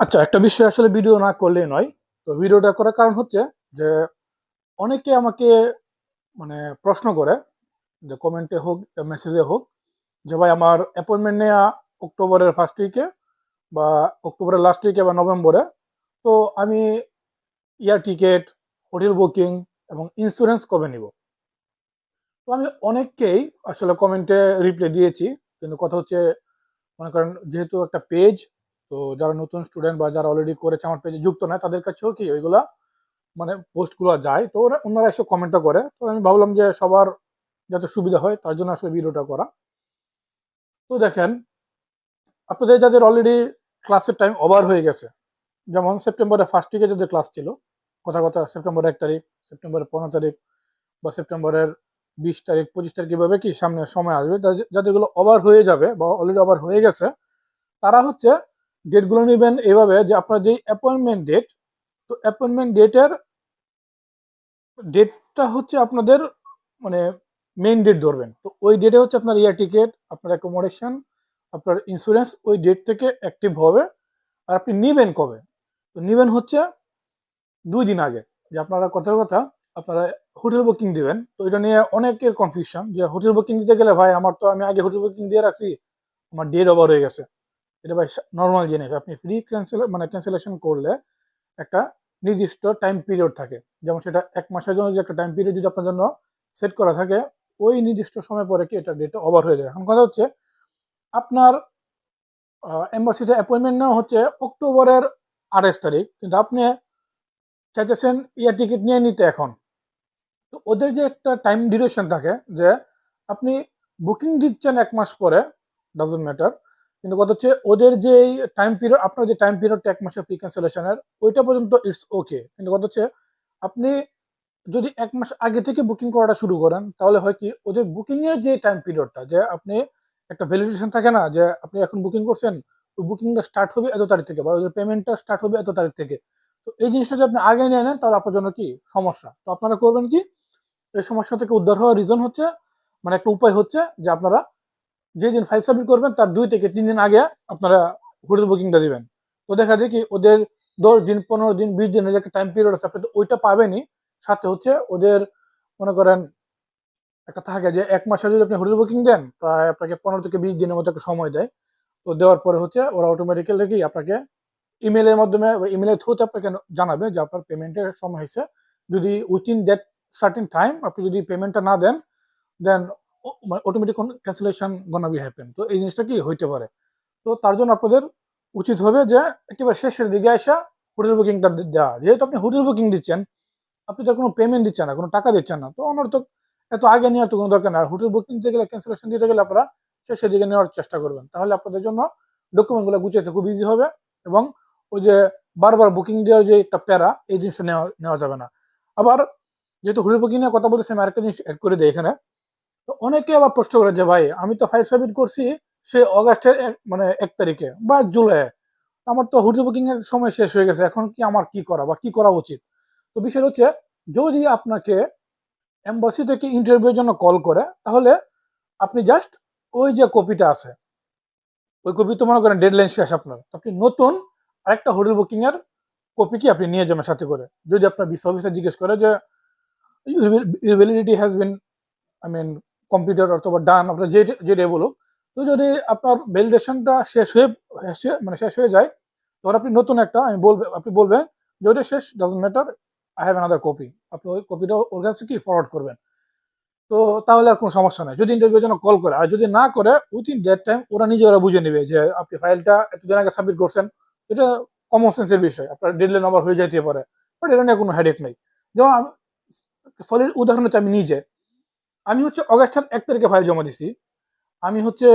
আচ্ছা একটা বিষয় আসলে ভিডিও না করলেই নয়। তো ভিডিওটা করার কারণ হচ্ছে যে, অনেকে আমাকে মানে প্রশ্ন করে, যে কমেন্টে হোক মেসেজে হোক, যে ভাই আমার অ্যাপয়েন্টমেন্ট নেওয়া অক্টোবরের ফার্স্ট উইকে বা অক্টোবরের লাস্ট উইকে বা নভেম্বরে, তো আমি এয়ার টিকিট হোটেল বুকিং এবং ইন্স্যুরেন্স কবে নিব? তো আমি অনেককেই আসলে কমেন্টে রিপ্লাই দিয়েছি। কিন্তু কথা হচ্ছে, মনে করেন যেহেতু একটা পেজ তো যারা নতুন স্টুডেন্ট বা যারা অলরেডি করেছে আমার পেজে যুক্ত নয়, তাদের কাছেও কি ওইগুলা মানে পোস্টগুলো যায়? তো ওরা ওনারা এসে কমেন্টও করে। তো আমি ভাবলাম যে সবার যাতে সুবিধা হয়, তার জন্য আসলে ভিডিওটা করা। তো দেখেন, আপনাদের যাদের অলরেডি ক্লাসের টাইম ওভার হয়ে গেছে, যেমন সেপ্টেম্বরের ফার্স্ট উইকে যাদের ক্লাস ছিল, কথা কথা, সেপ্টেম্বরের এক তারিখ, সেপ্টেম্বরের পনেরো তারিখ বা সেপ্টেম্বরের বিশ তারিখ, পঁচিশ তারিখ এভাবে কি সামনে সময় আসবে? যাদেরগুলো ওভার হয়ে যাবে বা অলরেডি ওভার হয়ে গেছে, তারা হচ্ছে ডেটগুলো নেবেন এভাবে যে আপনার যে অ্যাপয়েন্টমেন্ট ডেট তো অ্যাপয়েন্টমেন্ট ডেটের ডেটটা হচ্ছে আপনাদের মানে মেইন ডেট ধরবেন। তো ওই ডেটে হচ্ছে আপনার এয়ার টিকিট আপনার অ্যাকোমোডেশন আপনার ইন্স্যুরেন্স ওই ডেট থেকে অ্যাক্টিভ হবে। আর আপনি নেবেন কবে? তো নেবেন হচ্ছে দুই দিন আগে। যে আপনারা কথার কথা, আপনারা হোটেল বুকিং দিবেন। তো এটা নিয়ে অনেকের কনফিউশন যে হোটেল বুকিং দিতে গেলে, ভাই, আমার তো আমি আগে হোটেল বুকিং দিয়ে রাখছি, আমার ডেট ওভার হয়ে গেছে। এটা ভাই নর্মাল জিনিস। আপনি ফ্রি ক্যান্সেল মানে ক্যান্সেলেশন করলে একটা নির্দিষ্ট টাইম পিরিয়ড থাকে। যেমন সেটা এক মাসের জন্য যে একটা টাইম পিরিয়ড যদি আপনার জন্য সেট করা থাকে, ওই নির্দিষ্ট সময় পরে কি এটা ডেটটা ওভার হয়ে যায়। এখন কথা হচ্ছে, আপনার এম্বাসিতে অ্যাপয়েন্টমেন্ট নেওয়া হচ্ছে অক্টোবরের আঠাশ তারিখ। কিন্তু আপনি চাইতেছেন ইয়ার টিকিট নিয়ে নিতে এখন। তো ওদের যে একটা টাইম ডিউরেশন থাকে যে আপনি বুকিং দিচ্ছেন এক মাস পরে ডাজন্ট ম্যাটার কিন্তু কথা হচ্ছে ওদের যে টাইম পিরিয়ড আপনার যে টাইম পিরিয়ডটা এক মাসের ফ্রি ক্যান্সেলেশনের ওইটা পর্যন্ত ইটস ওকে কিন্তু কথা হচ্ছে আপনি যদি এক মাস আগে থেকে বুকিং করাটা শুরু করেন, তাহলে হয় কি ওদের বুকিংয়ের যে টাইম পিরিয়ডটা যে আপনি একটা ভ্যালিডেশন থাকে না, যে আপনি এখন বুকিং করছেন, ওই বুকিংটা স্টার্ট হবে এত তারিখ থেকে বা ওদের পেমেন্টটা স্টার্ট হবে এত তারিখ থেকে। তো এই জিনিসটা যদি আপনি আগে নিয়ে নেন, তাহলে আপনার জন্য কি সমস্যা? তো আপনারা করবেন কি, এই সমস্যা থেকে উদ্ধার হওয়ার রিজন হচ্ছে মানে একটা উপায় হচ্ছে যে আপনারা যেদিন ফাইল সাবমিট করবেন, তার দুই থেকে তিন দিন আগে আপনারা হোটেল বুকিংটা দেবেন। তো দেখা যায় কি, ওদের দশ দিন, পনেরো দিন, বিশ দিনের একটা টাইম পিরিয়ড আছে, আপনি তো ওইটা পাবেনই। সাথে হচ্ছে ওদের, মনে করেন, একটা থাকে যে এক মাসে যদি আপনি হোটেল বুকিং দেন, প্রায় আপনাকে পনেরো থেকে বিশ দিনের মতো একটা সময় দেয়। তো দেওয়ার পরে হচ্ছে ওরা অটোমেটিক্যালি কি, আপনাকে ইমেলের মাধ্যমে ইমেলের থ্রুতে আপনাকে জানাবে যে আপনার পেমেন্টের সময় হয়েছে। যদি উইথিন দ্যাট সার্টিন টাইম আপনি যদি পেমেন্টটা না দেন দেন automatic cancellation gonna be happen তো এই জিনিসটা কি হইতে পারে? তো তার জন্য আপনাদের উচিত হবে যে একেবারে শেষের দিকে আসা হোটেল বুকিংটা দেওয়া। যেহেতু আপনি হোটেল বুকিং দিচ্ছেন, আপনি তো কোনো পেমেন্ট দিচ্ছেন না, কোনো টাকা দিচ্ছেন না। তো তো এত আগে নেওয়ার তো কোনো দরকার না হোটেল বুকিং দিতে গেলে ক্যান্সেলেশন দিতে গেলে আপনারা শেষের দিকে নেওয়ার চেষ্টা করবেন। তাহলে আপনাদের জন্য ডকুমেন্টগুলো গুছাইতে খুব ইজি হবে এবং ওই যে বারবার বুকিং দেওয়ার যে একটা প্যারা, এই জিনিসটা নেওয়া নেওয়া যাবে না। আবার যেহেতু হোটেল বুকিং নিয়ে কথা বলতেছি, আমি আরেকটা জিনিস অ্যাড করে দিই এখানে। তো অনেকে আবার প্রশ্ন করে যে ভাই আমি তো ফাইল সাবমিট করছি সে অগাস্টের মানে এক তারিখে বা জুলাই আমার তো হোটেল বুকিং এর সময় শেষ হয়ে গেছে এখন কি আমার কি করা বা কি করা উচিত তো বিষয় হচ্ছে যদি আপনাকে এম্বাসি থেকে ইন্টারভিউর জন্য কল করে তাহলে আপনি জাস্ট ওই যে কপিটা আছে ওই কপি তো মনে করেন ডেডলাইন শেষ আপনার আপনি নতুন আরেকটা হোটেল বুকিং এর কপি কি আপনি নিয়ে যাবেন সাথে করে যদি আপনার বিস অফিসার জিজ্ঞেস করে যে validity has been I mean computer অথবা ডান, আপনার যে যেটাই বলুক, তো যদি আপনার ভ্যালিডেশনটা শেষ হয়ে মানে শেষ হয়ে যায়, তখন আপনি নতুন একটা, আমি বলবে আপনি বলবেন যে ওটা শেষ doesn't matter I have another copy আপনি ওই কপিটা ওর কাছে কি ফরওয়ার্ড করবেন? তো তাহলে আর কোনো সমস্যা নাই। যদি ইন্টারভিউ জন্য কল করে, আর যদি না করে উইথিন দ্যাট টাইম ওরা নিজে ওরা বুঝে নেবে যে আপনি ফাইলটা এতদিন আগে সাবমিট করছেন, এটা কমন সেন্সের বিষয়। আপনার ডেডলাইন আবার হয়ে যাইতে পারে। বাট এটা নিয়ে কোনো হেডেক নেই। যেমন সলিড উদাহরণ হচ্ছে আমি নিজে। আমি হচ্ছে অগাস্টের এক তারিখে ফাইল জমা দিছি। আমি হচ্ছে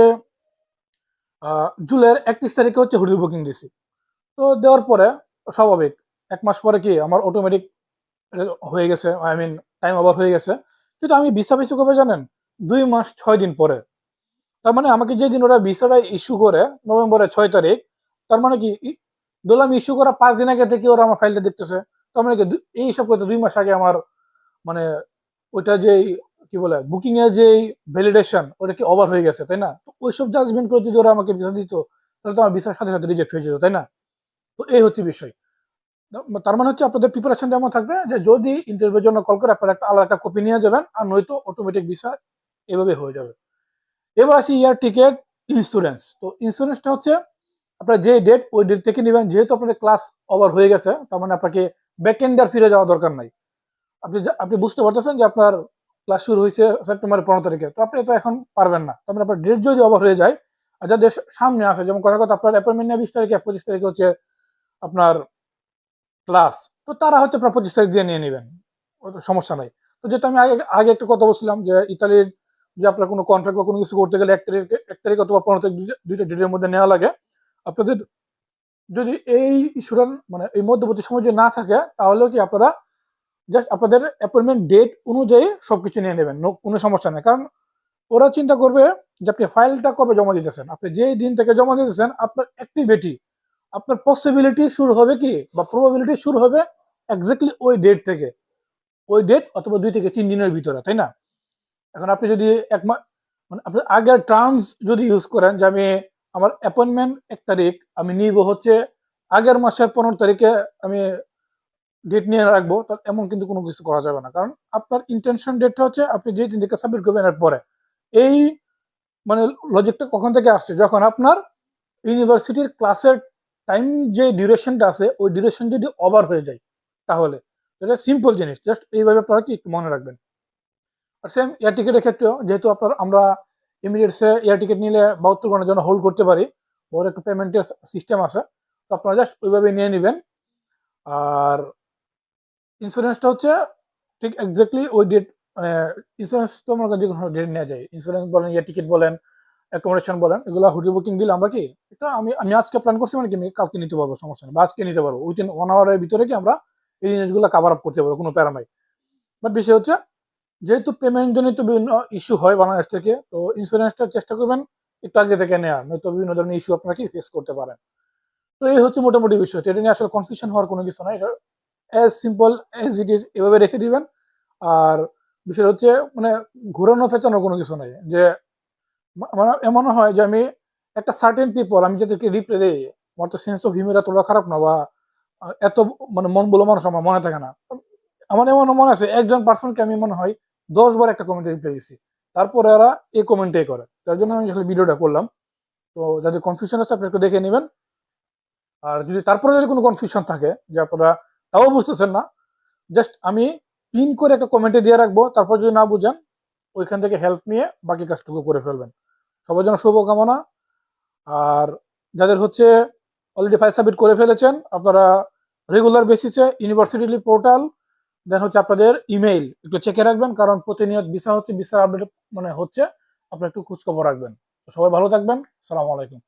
জুলাইয়ের একত্রিশ তারিখে হচ্ছে হোটেল বুকিং দিছি। তো দেওয়ার পরে স্বাভাবিক, এক মাস পরে কি আমার অটোমেটিক হয়ে গেছে আই মিন টাইম ওভার হয়ে গেছে। কিন্তু আমি ভিসা পেয়েছি কবে জানেন? দুই মাস ছয় দিন পরে। তার মানে আমাকে যেদিন ওরা ভিসাটা ইস্যু করে, নভেম্বরের ছয় তারিখ, তার মানে কি আমি ইস্যু করা পাঁচ দিন আগে থেকে ওরা আমার ফাইলটা দেখতেছে। তার মানে কি এই করতে দুই মাস আগে আমার মানে ওইটা যে কি বলে বুকিং এর যে ভ্যালিডেশন ওটা কি ওভার হয়ে গেছে, তাই না? তো ওইসব জাজমেন্ট করে যদি ওরা আমাকে ভিসা দিত, তাহলে তো আমার ভিসার সাথে সাথে রিজেক্ট হয়ে যেত, তাই না? তো এই হচ্ছে বিষয়। তার মানে হচ্ছে আপনাদের প্রিপারেশন যেমন থাকবে, যে যদি ইন্টারভিউর জন্য কল করে, আপনারা একটা আলাদা একটা কপি নিয়ে যাবেন, আর নয়তো অটোমেটিক ভিসা এভাবে হয়ে যাবে। এবার আসি ইয়ার টিকেট ইন্স্যুরেন্স তো ইন্স্যুরেন্সটা হচ্ছে, আপনার যে ডেট ওই ডেট থেকে নেবেন, যেহেতু আপনাদের ক্লাস ওভার হয়ে গেছে, তার মানে আপনাকে ব্যাক এন্ডার ফিরে যাওয়া দরকার নাই। আপনি আপনি বুঝতে পারতেছেন যে আপনার ক্লাস শুরু হয়েছে সেপ্টেম্বরের পনেরো তারিখে। তো আপনি তো এখন পারবেন না। তার মানে আপনার ডেট যদি ওভার হয়ে যায়, আর যাদের সামনে আসে যেমন কথা কথা আপনার অ্যাপয়েন্টমেন্ট নেই বিশ তারিখে পঁচিশ তারিখে হচ্ছে আপনার ক্লাস তো তারা হয়তো আপনার পঁচিশ তারিখ দিয়ে নিয়ে নেবেন। সমস্যা নাই। তো যেটা আমি আগে আগে একটা কথা বলছিলাম যে ইতালির যে আপনার কোনো কন্ট্রাক্ট বা কোনো কিছু করতে গেলে এক তারিখ এক তারিখ অথবা পনেরো তারিখ দুইটা ডেটের মধ্যে নেওয়া লাগে। আপনাদের যদি এই ইস্যুটা মানে এই মধ্যবর্তী সময় যদি না থাকে, তাহলেও কি আপনারা জাস্ট আপনাদের অ্যাপয়েন্টমেন্ট ডেট অনুযায়ী সব কিছু নিয়ে নেবেন কোনো সমস্যা নেই। কারণ ওরা চিন্তা করবে যে আপনি ফাইলটা কবে জমা দিতেছেন? আপনি যেই দিন থেকে জমা দিতেছেন, আপনার অ্যাক্টিভিটি আপনার পসিবিলিটি শুরু হবে কি? বা প্রবাবিলিটি শুরু হবে এক্স্যাক্টলি ওই ডেট থেকে। ওই ডেট অথবা দুই থেকে তিন দিনের ভিতরে, তাই না? এখন আপনি যদি এক মানে আপনি আগের টার্মস যদি ইউজ করেন যে আমি আমার অ্যাপয়েন্টমেন্ট এক তারিখ, আমি নিব হচ্ছে আগের মাসের পনেরো তারিখে আমি ডেট নিয়ে রাখব তার এমন কিন্তু কোনো কিছু করা যাবে না। কারণ আপনার ইন্টেনশন ডেটটা হচ্ছে আপনি যেই দিন থেকে সাবমিট করবেন এর পরে এই মানে লজিকটা কখন থেকে আসছে? যখন আপনার ইউনিভার্সিটির ক্লাসের টাইম যে ডিউরেশনটা আছে, ওই ডিউরেশন যদি ওভার হয়ে যায়, তাহলে এটা সিম্পল জিনিস। জাস্ট এইভাবে আপনারা কি একটু মনে রাখবেন। আর সেম এয়ার টিকেটের ক্ষেত্রেও, যেহেতু আপনার, আমরা ইমিডিয়েটসে এয়ার টিকিট নিলে বাহাত্তর ঘণ্টার জন্য হোল্ড করতে পারি, ওর একটা পেমেন্টের সিস্টেম আছে। তো আপনারা জাস্ট ওইভাবে নিয়ে নেবেন। আর ইন্স্যুরেন্সটা হচ্ছে ঠিক এক্স্যাক্টলি ওই ডেট মানে ইন্স্যুরেন্স তো মনে করেন যে কোনো ডেট নেওয়া যায়। ইন্স্যুরেন্স বলেন এয়ার টিকিট বলেন অ্যাকোমোডেশন বলেন, এগুলো হোটেল বুকিং দিলে আমরা কি, এটা আমি আমি আজকে প্ল্যান করছি মানে কি, আমি কালকে নিতে পারব, সমস্যা নেই, বা আজকে নিতে পারব। উইদিন ওয়ান আওয়ারের ভিতরে কি আমরা এই জিনিসগুলো কাভার আপ করতে পারব, কোনো প্যারা নাই। বাট বিষয় হচ্ছে, যেহেতু পেমেন্ট জনিত বিভিন্ন ইস্যু হয় বাংলাদেশ থেকে, তো ইন্স্যুরেন্সটা চেষ্টা করবেন একটু আগে থেকে নেওয়ার নয়তো বিভিন্ন ধরনের ইস্যু আপনারা কি ফেস করতে পারেন। তো এই হচ্ছে মোটামুটি বিষয় এটা নিয়ে আসলে কনফিউশন হওয়ার কোনো কিছু নাই, এটা as simple as it is এভাবে রেখে দিবেন। আর বিষয় হচ্ছে মানে ঘোরানো পেঁচানোর কোনো কিছু নাই। যে মানে এমন হয় যে, আমি একটা সার্টেন পিপল আমি যাদেরকে রিপ্লে দিই, আমার তো সেন্স অফ হিউমার এতটা খারাপ না বা, এত মানে মন বলে মানুষ আমার মনে থাকে না। আমার এমন মনে আছে, একজন পার্সনকে আমি মনে হয় দশ বার একটা কমেন্টে রিপ্লাই দিচ্ছি তারপরে এরা এই কমেন্টেই করে। তার জন্য আমি আসলে ভিডিওটা করলাম। তো যাদের কনফিউশন আছে, আপনি একটু দেখে নেবেন। আর যদি তারপরে যদি কোনো কনফিউশন থাকে, যে আপনারা তাও বুঝতেছেন না। জাস্ট আমি পিন করে একটা কমেন্টে দিয়ে রাখব, তারপর যদি না বুঝেন, ওইখান থেকে হেল্প নিয়ে বাকি কাজটুকু করে ফেলবেন। সবার জন্য শুভকামনা। আর যাদের হচ্ছে অলরেডি ফাইল সাবমিট করে ফেলেছেন, আপনারা রেগুলার বেসিসে ইউনিভার্সিটি পোর্টাল দেন হচ্ছে আপনাদের ইমেইল একটু চেকে রাখবেন, কারণ প্রতিনিয়ত ভিসা হচ্ছে ভিসার আপডেট মানে হচ্ছে, আপনারা একটু খোঁজখবর রাখবেন। সবাই ভালো থাকবেন। সালাম আলাইকুম।